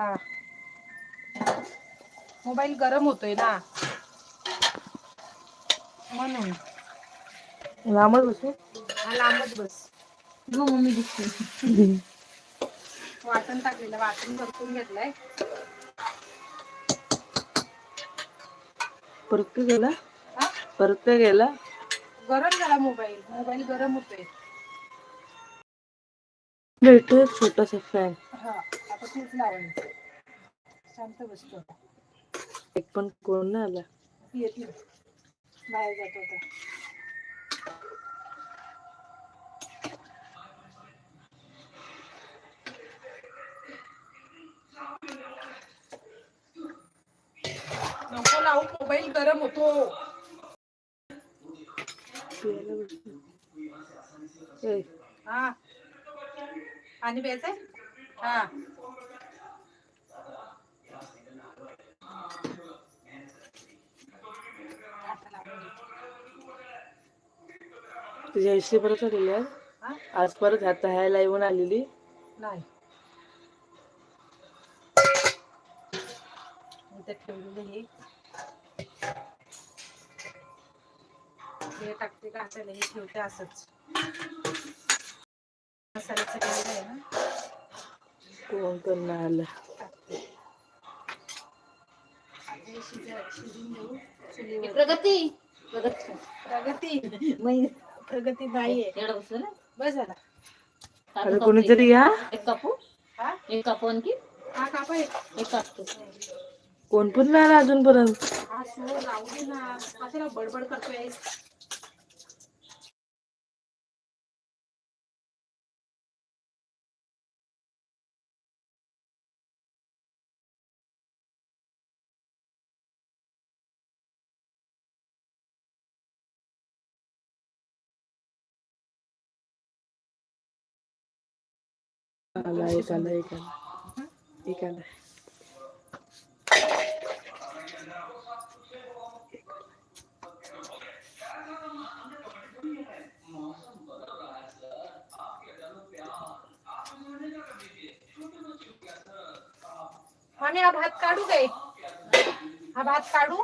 हा मोबाईल गरम होतोय ना. म्हणून. लांबच बसू? हा लांबच बस. हो मम्मी दिसते. वाटण टाकलेलं वाटण परतून घेतलंय. परत गेला हा? परत गेला गरम झाला मोबाईल. मोबाईल गरम होतोय. एक छोटासा फॅन हा आता तूच लावायचं शांत बसतो आता. एक पण कोण नाही आला. येतील बाहेर जातो आता. नको लावू मोबाईल गरम होतो. हा. पाणी प्यायचंय हा. तुझ्या हिस्ट्री परत आलेली आज हा? आज परत आता ह्याला येऊन आलेली? नाही. ठेवलेलं हे हे टाकते का? हे ठेवते असंच मसाल्याचं केलेलं आहे ना आलं हे. प्रगती. प्रगती. प्रगती. मग प्रगती नाहीये एवढं बसलं ना. बस झाला अरे कोणीतरी या? एक कापू हा? एक कापू आणखी हा कापा. एक कापतो कोण पण नाही आला अजूनपर्यंत. हा शो लावू दे ना. कशाला बडबड करतोय? आला एक आला एक आला एक आला आम्ही हा भात काढू काय हा भात काढू.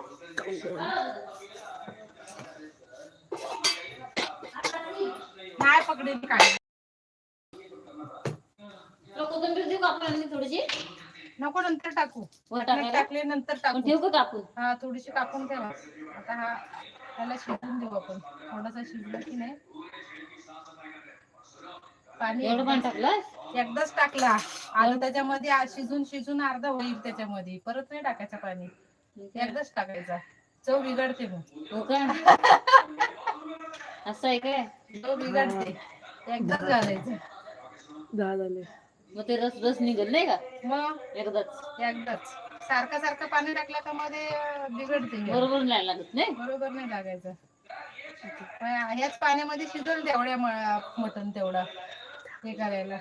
नाही पकडे काढ. तुला कोथिंबीर देऊ आणली थोडीशी? नको नंतर टाकू. वर वाटण्यात टाकायला? टाकले नंतर टाकू. ठेवू का कापून हा थोडीशी कापून ठेवा. आता हा त्याला शिजून देऊ आपण. थोडासा शिजला की नाही? पाणी एवढं पाणी टाकलं एकदाच टाकला. आता त्याच्यामध्ये आ- शिजून शिजून अर्धा होईल त्याच्यामध्ये. परत नाही टाकायचं पाणी. एकदाच टाकायचा. चव बिघडते मग. हो का? असं आहे काय? चव बिघडते. एकदाच घालायचं. झाले. मग ते रस रस निघेल नाही का? मग? एकदाच. एकदाच. सारखं सारखं पाणी टाकलं का मध्ये बिघडते. बरोबर नाही लागत नाही? बरोबर नाही लागायचं. ह्याच पाण्यामध्ये शिजल तेवढ्या मटण तेवढा हे करायला.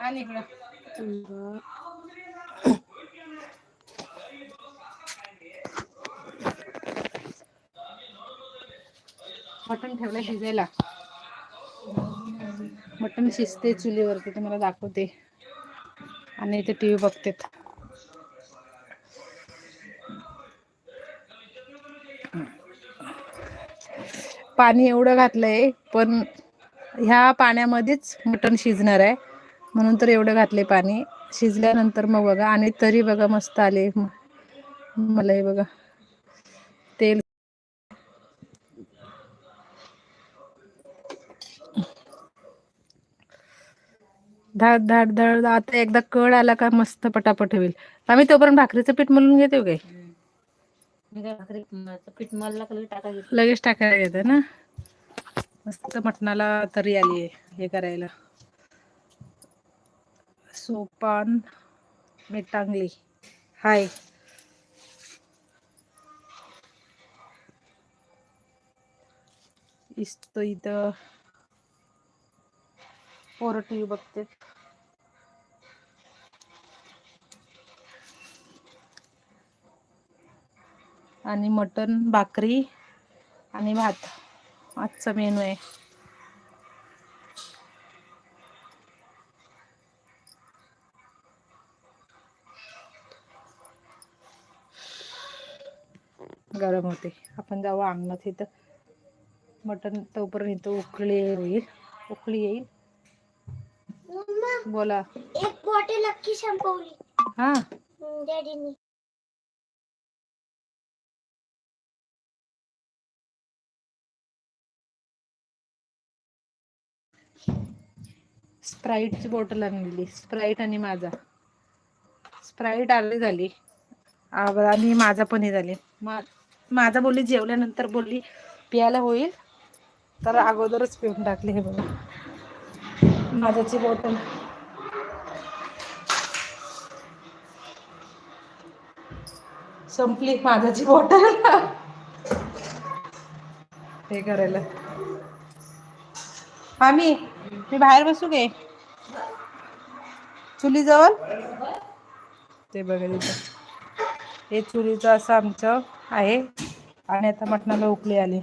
आणि इकडं. मटण ठेवलं शिजायला. मटण शिजते चुलीवरती तुम्हाला दाखवते. आणि इथे टी व्ही बघते पाणी एवढं घातलंय पण ह्या पाण्यामध्येच मटण शिजणार आहे. म्हणून तर एवढं घातले पाणी. शिजल्यानंतर मग बघा आणि तरी बघा मस्त आले. मला हे बघा तेल धाड धाड धाड आता एकदा कळ आला का मस्त पटापट होईल. आम्ही तोपर्यंत भाकरीचं पीठ मळून घेतो काय पीठ लगेच टाकायला घेते. ना? मस्त मटणाला तरी आली आहे हे करायला. सोपान मिठांगली. हाय. इथं. पोरं टी बघते आणि मटन भाकरी आणि भात. आजचा मेनू आहे. गरम होते. आपण जाऊ अंगणात इथं. मटन तोपर्यंत उकळी होईल उकळी येईल. बोला. एक बॉटल अख्खी संपवली. हा. डॅडीनी स्प्राईटची बॉटल आणलेली. स्प्राईट आणि माझा. स्प्राईट आली झाली. आ- आणि माझा पण हे झाली. माझा बोलली जेवल्यानंतर बोलली प्यायला होईल तर अगोदरच पिऊन टाकली हे बघा. माझ्याची बॉटल संपली माझाची बॉटल हे करायला. आम्ही मी बाहेर बसू गे चुली जवळ ते बघा तिथं. हे चुलीचं असं आमचं आहे. आणि आता मटणाला उकळी आली.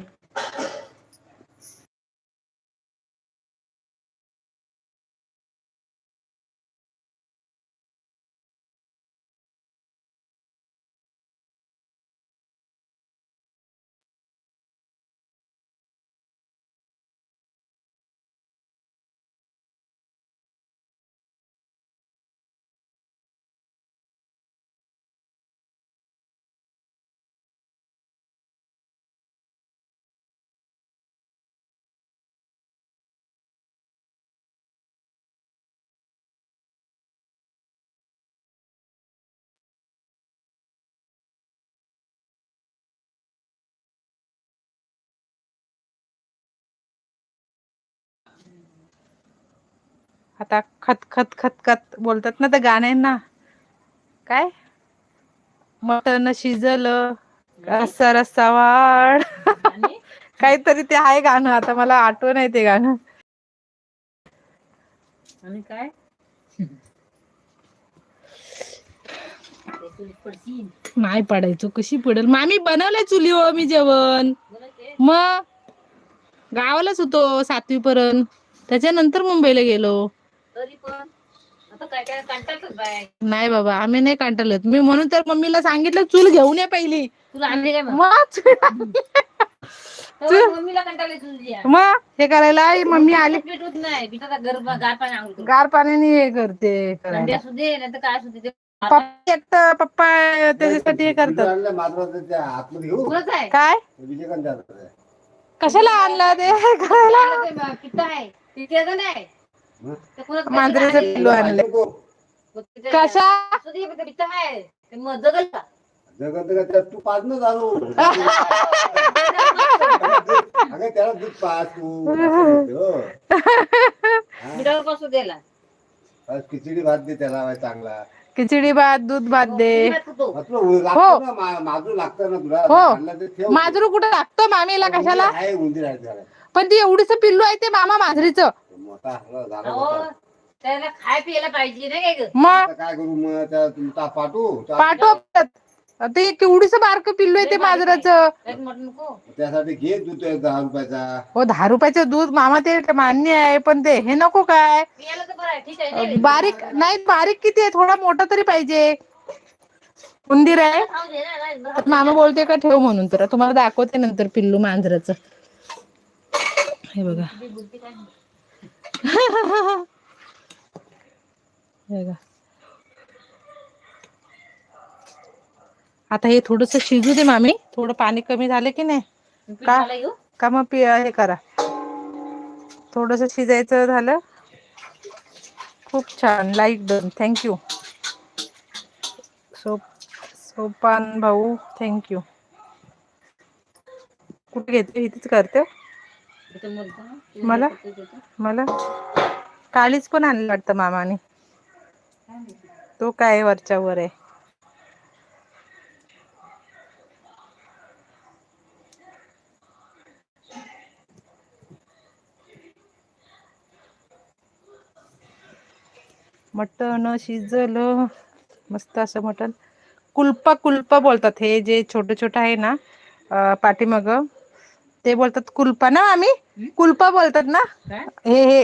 आता खत खत खत खत बोलतात ना त्या गाण्यांना. काय? मटण शिजलं रस्सा रस्सा वाढ. काहीतरी ते आहे गाणं आता मला आठवण आहे ते गाणं. आणि काय. नाही पडायचो कशी पडेल? मामी बनवलंय चुली हो मी जेवण. मग? गावालाच होतो सातवी पर्यंत त्याच्यानंतर मुंबईला गेलो. तरी पण. आता काय काय कंटाळतच बाय. नाही बाबा आम्ही नाही कंटाळत. मी म्हणून तर मम्मीला सांगितलं चूल घेऊन ये पहिली. तुला आणली काय मग? मग चूल- तेव्हा मम्मीला कंटाळले तुझ्या मग हे करायला आई मम्मी आली. पीठ होत नाही. पिठाचा गरबा गार पाणी आणतो गार पाण्याने हे करते थंडी करायला. असू दे नाही तर काय असू दे ते पप्पा एकटं पप्पा त्याच्यासाठी हे करतात. आणलं माधवाचं त्या आतमध्ये घेऊ? पुरंच आहे. काय? विजयकांत कशाला आणलं ते? करायला? पिठं आहे. नाही. मांजरीचं. पिल्लू आणलं कशा? जगत जगत त्यात तू पाच न झालो. अगं त्याला दूध पाच तू. हा? खिचडी भात दे त्याला चांगला. खिचडी भात दूध भात दे. ना? मा- माजू लागतं ना तुला? हो. माजरू कुठं लागतो मामीला कशाला? पण ती एवढीच पिल्लू आहे ते मामा मांजरीचं. मोठा झाला झाला अहो, मोठा. त्याला खाय प्यायला पाहिजे नाही काय ग? मग आता काय करू मग? त्या तुमचा पाठवू त्या- पाठव ते केवढीच बारक पिल्लू आहे ते मांजराचं. त्यात म्हटलं नको. त्यासाठी घे दूध एक दहा रुपयाचा. हो दहा रुपयाचं दूध मामा ते मान्य आहे पण ते हे नको काय. पियाला तर बरं आहे ठीक आहे दे. बारीक नाही बारीक किती आहे? थोडा मोठा तरी पाहिजे. उंदीर आहे. खाऊ दे ना, नाही, बरं. तर मामा बोलते का ठेव म्हणून तर. तुम्हाला दाखवते नंतर पिल्लू मांजराचं. हे बघा. ती बोलते काय? नाही. आता हे थोडस शिजू दे मामी. थोडं पाणी कमी झालं की नाही? का? का मग पि हे करा. थोडस शिजायचं झालं. खूप छान. लाईक डन थँक्यू सोप सोपान भाऊ थँक्यू कुठे घेते इथेच करते. मला? मला? काळीच पण आणली वाटतं मामाने. तो काय वरच्या वर आहे? मटण शिजलं. मस्त असं मटण. कुल्पा कुल्पा बोलतात हे जे छोटं छोटं आहे ना पाठीमाग. ते बोलतात कुल्पा ना आम्ही? कुल्पा बोलतात ना? हे हे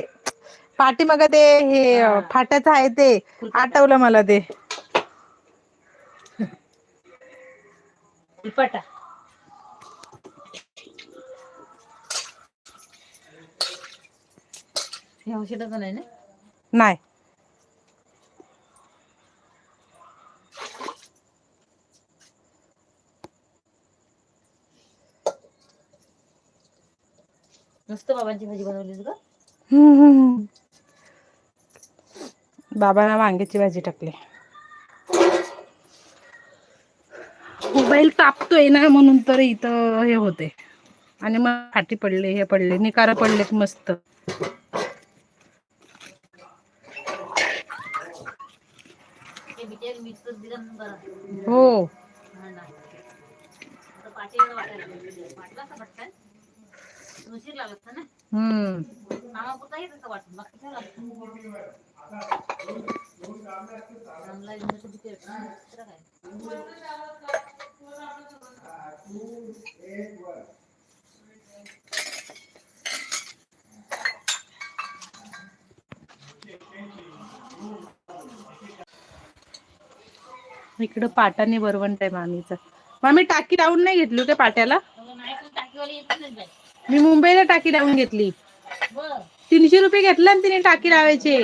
पाठी मग ते हे फाट्याचं आहे ते. आठवलं मला ते. औषधाचं नाही ना? नाही. मस्त बाबांची भाजी बनवली का बाबांना वांग्याची भाजी टाकली. मोबाईल तापतोय ना म्हणून तर इथं हे होते आणि मग फाटी पडले हे पडले निकार पडलेत मस्त. हो. उशीर लागत ना. हम्म. बाकी काय दुसरं काय? इकडं पाटाने वरवंट आहे मामीचा. मामी टाकी लावून नाही घेतली का पाट्याला? मी मुंबईला टाकी लावून घेतली. तीनशे रुपये घेतला तिने टाकी लावायचे.